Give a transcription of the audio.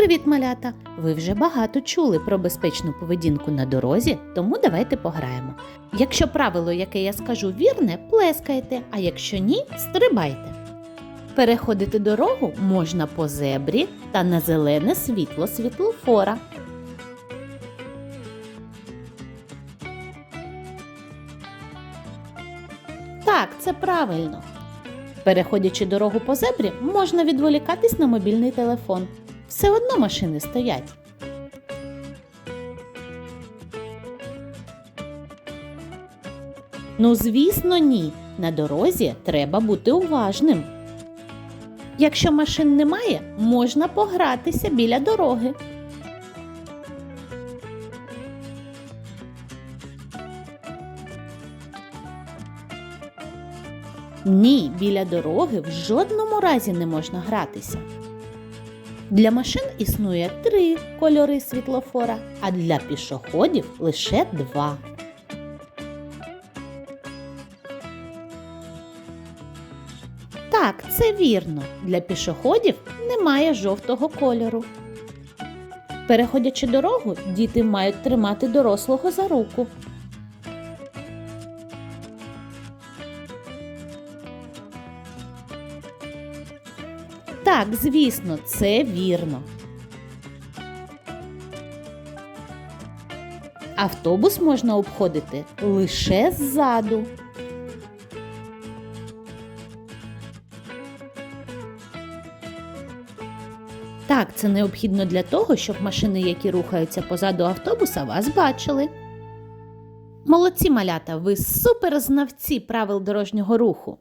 Привіт, малята! Ви вже багато чули про безпечну поведінку на дорозі, тому давайте пограємо. Якщо правило, яке я скажу, вірне, плескайте, а якщо ні, стрибайте. Переходити дорогу можна по зебрі та на зелене світло світлофора. Так, це правильно. Переходячи дорогу по зебрі, можна відволікатись на мобільний телефон. Все одно машини стоять. Ну, звісно, ні. На дорозі треба бути уважним. Якщо машин немає, можна погратися біля дороги. Ні, біля дороги в жодному разі не можна гратися. Для машин існує три кольори світлофора, а для пішоходів лише два. Так, це вірно. Для пішоходів немає жовтого кольору. Переходячи дорогу, діти мають тримати дорослого за руку. Так, звісно, це вірно. Автобус можна обходити лише ззаду. Так, це необхідно для того, щоб машини, які рухаються позаду автобуса, вас бачили. Молодці малята, ви суперзнавці правил дорожнього руху.